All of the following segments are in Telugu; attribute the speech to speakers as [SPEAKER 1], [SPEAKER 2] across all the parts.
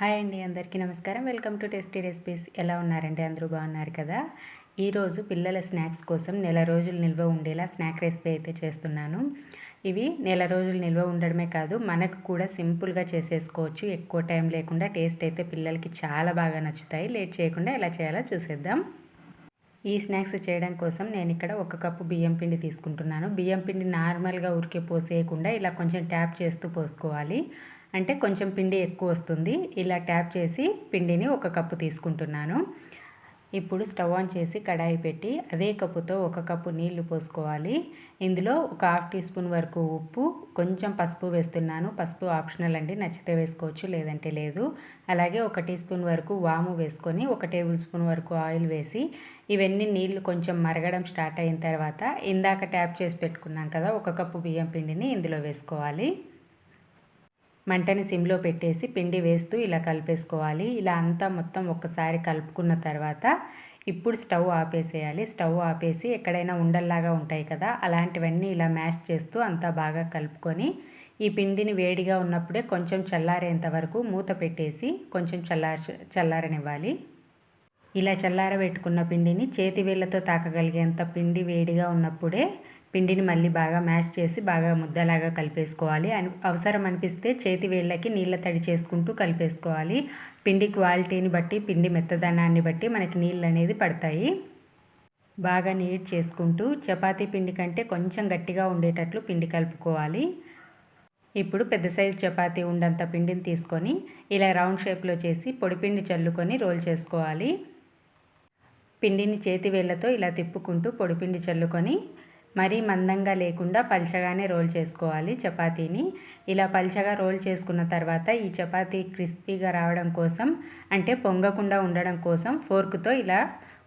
[SPEAKER 1] హాయ్ అండి అందరికీ నమస్కారం. Welcome to tasty recipes. ఎలా ఉన్నారండి? అందరూ బాగున్నారు కదా? ఈరోజు పిల్లల స్నాక్స్ కోసం నెల రోజులు నిల్వ ఉండేలా స్నాక్ రెసిపీ అయితే చేస్తున్నాను. ఇవి నెల రోజులు నిల్వ ఉండడమే కాదు మనకు కూడా సింపుల్గా చేసేసుకోవచ్చు. ఎక్కువ టైం లేకుండా టేస్ట్ అయితే పిల్లలకి చాలా బాగా నచ్చుతాయి. లేట్ చేయకుండా ఎలా చేయాలో చూసేద్దాం. ఈ స్నాక్స్ చేయడం కోసం నేను ఇక్కడ ఒక కప్పు బియ్యం పిండి తీసుకుంటున్నాను. బియ్యం పిండి నార్మల్గా ఉరికే పోసేయకుండా ఇలా కొంచెం ట్యాప్ చేస్తూ పోసుకోవాలి. అంటే కొంచెం పిండి ఎక్కువ వస్తుంది. ఇలా ట్యాప్ చేసి పిండిని ఒక కప్పు తీసుకుంటున్నాను. ఇప్పుడు స్టవ్ ఆన్ చేసి కడాయి పెట్టి అదే కప్పుతో ఒక కప్పు నీళ్ళు పోసుకోవాలి. ఇందులో ఒక హాఫ్ టీ స్పూన్ వరకు ఉప్పు కొంచెం పసుపు వేస్తున్నాను. పసుపు ఆప్షనల్ అండి నచ్చితే వేసుకోవచ్చు లేదంటే లేదు. అలాగే ఒక టీ స్పూన్ వరకు వాము వేసుకొని ఒక టేబుల్ స్పూన్ వరకు ఆయిల్ వేసి ఇవన్నీ నీళ్ళు కొంచెం మరగడం స్టార్ట్ అయిన తర్వాత ఇందాక ట్యాప్ చేసి పెట్టుకున్నాం కదా ఒక కప్పు బియ్యం పిండిని ఇందులో వేసుకోవాలి. మంటని సిమ్లో పెట్టేసి పిండి వేస్తూ ఇలా కలిపేసుకోవాలి. ఇలా అంతా మొత్తం ఒక్కసారి కలుపుకున్న తర్వాత ఇప్పుడు స్టవ్ ఆపేసేయాలి. స్టవ్ ఆపేసి ఎక్కడైనా ఉండల్లాగా ఉంటాయి కదా అలాంటివన్నీ ఇలా మ్యాష్ చేస్తూ అంతా బాగా కలుపుకొని ఈ పిండిని వేడిగా ఉన్నప్పుడే కొంచెం చల్లారేంత వరకు మూత పెట్టేసి కొంచెం చల్లార చల్లారనివ్వాలి. ఇలా చల్లారబెట్టుకున్న పిండిని చేతి వేళ్ళతో తాకగలిగేంత పిండి వేడిగా ఉన్నప్పుడే పిండిని మళ్ళీ బాగా మ్యాష్ చేసి బాగా ముద్దలాగా కలిపేసుకోవాలి. అని అవసరం అనిపిస్తే చేతి వేళ్ళకి నీళ్ళ తడి చేసుకుంటూ కలిపేసుకోవాలి. పిండి క్వాలిటీని బట్టి పిండి మెత్తదనాన్ని బట్టి మనకి నీళ్ళు అనేది పడతాయి. బాగా నీట్ చేసుకుంటూ చపాతీ పిండి కంటే కొంచెం గట్టిగా ఉండేటట్లు పిండి కలుపుకోవాలి. ఇప్పుడు పెద్ద సైజు చపాతీ ఉండంత పిండిని తీసుకొని ఇలా రౌండ్ షేప్లో చేసి పొడిపిండి చల్లుకొని రోల్ చేసుకోవాలి. పిండిని చేతి వేళ్ళతో ఇలా తిప్పుకుంటూ పొడిపిండి చల్లుకొని మరీ మందంగా లేకుండా పల్చగానే రోల్ చేసుకోవాలి చపాతీని. ఇలా పల్చగా రోల్ చేసుకున్న తర్వాత ఈ చపాతీ క్రిస్పీగా రావడం కోసం అంటే పొంగకుండా ఉండడం కోసం ఫోర్క్తో ఇలా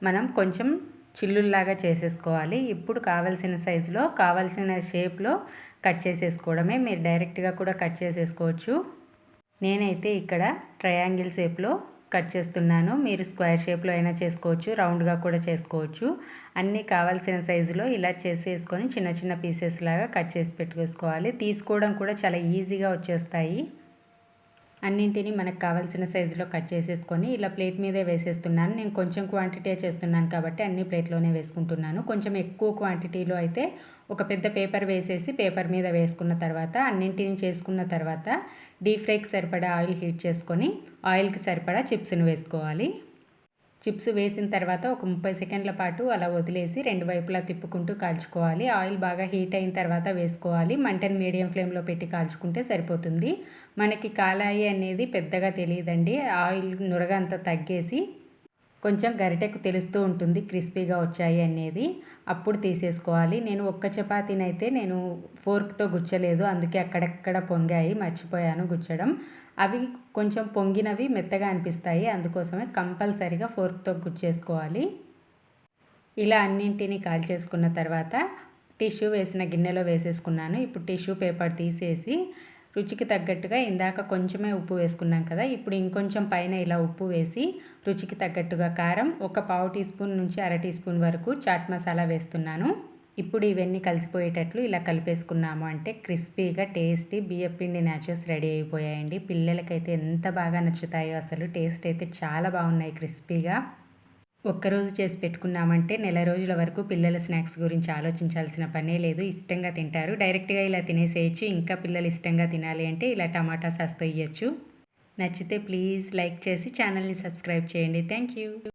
[SPEAKER 1] మనం కొంచెం చిల్లుల్లాగా చేసేసుకోవాలి. ఇప్పుడు కావలసిన సైజులో కావలసిన షేప్లో కట్ చేసేసుకోవడమే. మీరు డైరెక్ట్గా కూడా కట్ చేసేసుకోవచ్చు. నేనైతే ఇక్కడ ట్రయాంగిల్ షేప్లో కట్ చేస్తున్నాను. మీరు స్క్వేర్ షేప్లో అయినా చేసుకోవచ్చు రౌండ్గా కూడా చేసుకోవచ్చు. అన్నీ కావాల్సిన సైజులో ఇలా చేసేసుకొని చిన్న చిన్న పీసెస్ లాగా కట్ చేసి పెట్టుకోవాలి. తీసుకోవడం కూడా చాలా ఈజీగా వచ్చేస్తాయి. అన్నింటినీ మనకు కావాల్సిన సైజులో కట్ చేసేసుకొని ఇలా ప్లేట్ మీదే వేసేస్తున్నాను. నేను కొంచెం క్వాంటిటీ చేస్తున్నాను కాబట్టి అన్ని ప్లేట్లోనే వేసుకుంటున్నాను. కొంచెం ఎక్కువ క్వాంటిటీలో అయితే ఒక పెద్ద పేపర్ వేసేసి పేపర్ మీద వేసుకున్న తర్వాత అన్నింటినీ చేసుకున్న తర్వాత డీప్ ఫ్రైకి సరిపడా ఆయిల్ హీట్ చేసుకొని ఆయిల్కి సరిపడా చిప్స్ని వేసుకోవాలి. చిప్స్ వేసిన తర్వాత ఒక ముప్పై సెకండ్ల పాటు అలా వదిలేసి రెండు వైపులా తిప్పుకుంటూ కాల్చుకోవాలి. ఆయిల్ బాగా హీట్ అయిన తర్వాత వేసుకోవాలి. మంటను మీడియం ఫ్లేమ్లో పెట్టి కాల్చుకుంటే సరిపోతుంది. మనకి కాలాయి అనేది పెద్దగా తెలియదండి. ఆయిల్ నురగ అంతా తగ్గేసి కొంచెం గరిటెకు తెలుస్తూ ఉంటుంది క్రిస్పీగా వచ్చాయి అనేది. అప్పుడు తీసేసుకోవాలి. నేను ఒక్క చపాతీనైతే నేను ఫోర్క్తో గుచ్చలేదు. అందుకే అక్కడక్కడ పొంగాయి మర్చిపోయాను గుచ్చడం. అవి కొంచెం పొంగినవి మెత్తగా అనిపిస్తాయి. అందుకోసమే కంపల్సరిగా ఫోర్క్తో గుచ్చేసుకోవాలి. ఇలా అన్నింటినీ కాల్చేసుకున్న తర్వాత టిష్యూ వేసిన గిన్నెలో వేసేసుకున్నాను. ఇప్పుడు టిష్యూ పేపర్ తీసేసి రుచికి తగ్గట్టుగా ఇందాక కొంచెమే ఉప్పు వేసుకున్నాం కదా ఇప్పుడు ఇంకొంచెం పైన ఇలా ఉప్పు వేసి రుచికి తగ్గట్టుగా కారం ఒక పావు టీ స్పూన్ నుంచి అర టీ స్పూన్ వరకు చాట్ మసాలా వేస్తున్నాను. ఇప్పుడు ఇవన్నీ కలిసిపోయేటట్లు ఇలా కలిపేసుకున్నాము. అంటే క్రిస్పీగా టేస్టీ బియ్యపిండి న్యాచురల్స్ రెడీ అయిపోయాయండి. పిల్లలకైతే ఎంత బాగా నచ్చుతాయో అసలు టేస్ట్ అయితే చాలా బాగున్నాయి క్రిస్పీగా. ఒక్కరోజు చేసి పెట్టుకున్నామంటే నెల రోజుల వరకు పిల్లల స్నాక్స్ గురించి ఆలోచించాల్సిన పనే లేదు. ఇష్టంగా తింటారు. డైరెక్ట్గా ఇలా తినేసేయచ్చు. ఇంకా పిల్లలు ఇష్టంగా తినాలి అంటే ఇలా టమాటా సాస్తో ఇవ్వచ్చు నచ్చితే ప్లీజ్ లైక్ చేసి ఛానల్ని సబ్స్క్రైబ్ చేయండి. Thank you.